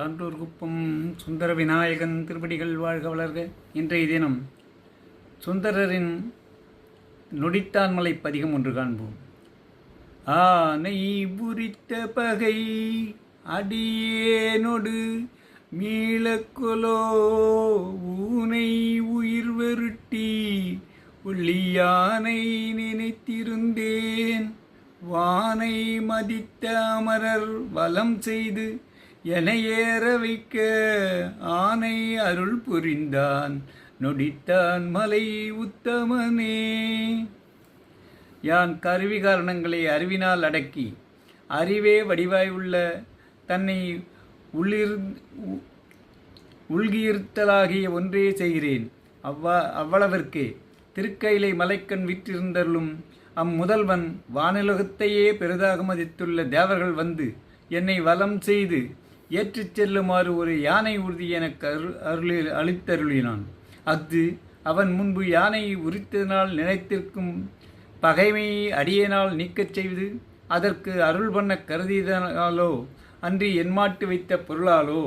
சான்றோர் குப்பம் சுந்தர விநாயகன் திருப்படிகள் வாழ்க வளர்க. இன்றைய தினம் சுந்தரரின் நொடித்தான்மலை பதிகம் ஒன்று காண்போம். ஆனை புரித்த பகை அடியேனொடு மீளக்கொலோ ஊனை உயிர் வெருட்டி உள்ளியானை நினைத்திருந்தேன். வானை மதித்த அமரர் வலம் செய்து என ஏற வைக்க ஆனை அருள் புரிந்தான். நொடித்தான் மலை உத்தமனே. யான் கருவி காரணங்களை அறிவினால் அடக்கி அறிவே வடிவாய் உள்ள தன்னை உள்ளிர் உ- உள்கியிருத்தலாகிய ஒன்றே செய்கிறேன். அவ்வா அவ்வளவிற்கே திருக்கையிலை மலைக்கண் விற்றிருந்தருளும் அம்முதல்வன் வானுலகத்தையே பெரிதாக மதித்துள்ள தேவர்கள் வந்து என்னை வலம் செய்து ஏற்றிச் செல்லுமாறு ஒரு யானை உறுதி எனக்கு அரு அருளி அளித்தருளினான். அஃது அவன் முன்பு யானையை உரித்ததினால் நினைத்திருக்கும் பகைமையை அடியேனால் நீக்கச் செய்து அதற்கு அருள் பண்ண கருதியதனாலோ அன்றி என்மாட்டு வைத்த பொருளாலோ